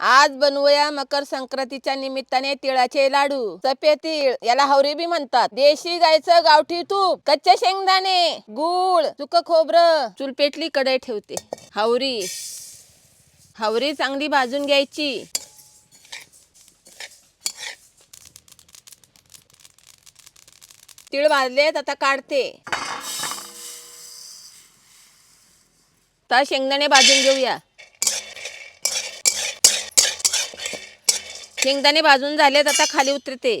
आज बनवूया मकर संक्रांतीच्या निमित्ताने तिळाचे लाडू. सफेद तीळ याला हवरी बी म्हणतात. देशी गायचं गावठी तूप कच्चे शेंगदाणे गुळ सुक खोबरं. चूल पेटली कढई ठेवते. हावरी हावरी चांगली भाजून घ्यायची. तीळ भाजलेत आता काढते. तर शेंगदाणे भाजून घेऊया. शेंगदाणे भाजून झालेत आता खाली उतरते.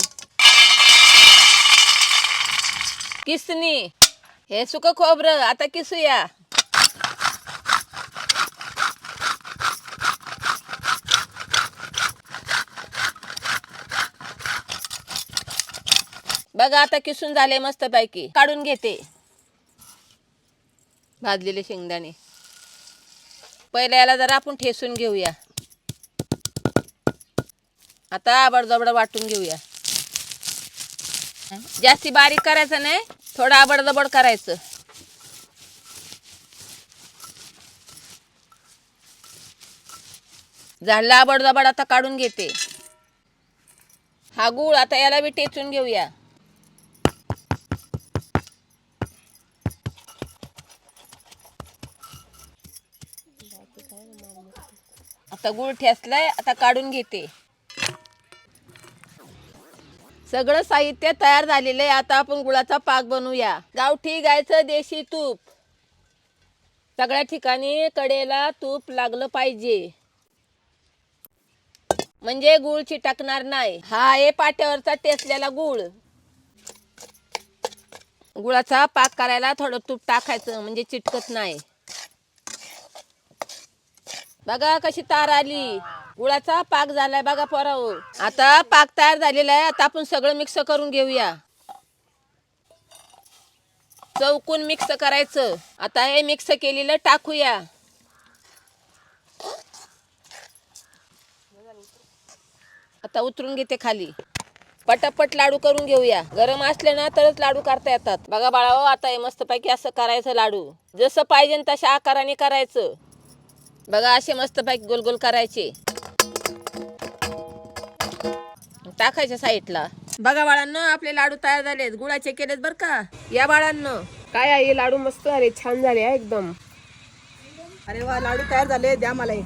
किसनी. हे सुक खोबरं आता किसूया. बघा आता किसून झाले मस्त पैकी काढून घेते. भाजलेले शेंगदाणे. पहिल्या याला जरा आपण ठेसून घेऊया. आता आबडजबड वाटून घेऊया. जास्ती बारीक करायचं नाही थोडं आबडजबड करायचं. झाडला आबडजबड आता काढून घेते. हा गूळ आता याला बी टेचून घेऊया. आता गुळ ठेसलाय आता काढून घेते. सगळं साहित्य तयार झालेलं आहे. आता आपण गुळाचा पाक बनवूया. गावठी गायचं देशी तूप. सगळ्या ठिकाणी कडेला तूप लागलं पाहिजे. म्हणजे गुळ चिटकणार नाही. हा आहे पाट्यावरचा टेसलेला गुळ. गुळाचा पाक करायला थोडं तूप टाकायचं म्हणजे चिटकत नाही. बघा कशी तार आली. गुळाचा पाक झालाय बघा पोराओ आता पाक तयार झालेला आहे. आता आपण सगळं मिक्स करून घेऊया. चौकून मिक्स करायचं. आता हे मिक्स केलेलं टाकूया. आता उतरून घेते खाली. पटापट लाडू करून घेऊया. गरम असले ना तरच लाडू करता येतात. बघा बाळाओ हो, आता हे मस्तपैकी असं करायचं लाडू. जसं पाहिजे तशा आकाराने करायचं. बघा असे मस्त पैकी गोल गोल करायचे. टाकायच्या साईडला. बघा बाळांनो आपले लाडू तयार झालेत. गुळाचे केलेत बर का. या बाळांनो. काय आहे? लाडू मस्त अरे छान झाले हा एकदम. अरे वा लाडू तयार झाले द्या मला एक.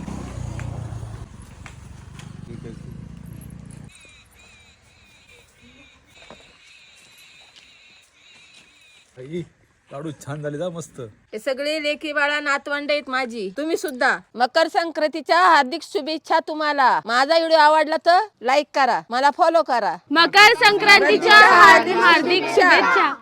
आई. लाडू छान झाले जा मस्त. हे सगळे लेखी बाळा नातवंड आहेत माझी. तुम्ही सुद्धा. मकर संक्रांतीच्या हार्दिक शुभेच्छा तुम्हाला. माझा व्हिडिओ आवडला तर लाईक करा. मला फॉलो करा. मकर संक्रांतीच्या हार्दिक हार्दिक शुभेच्छा.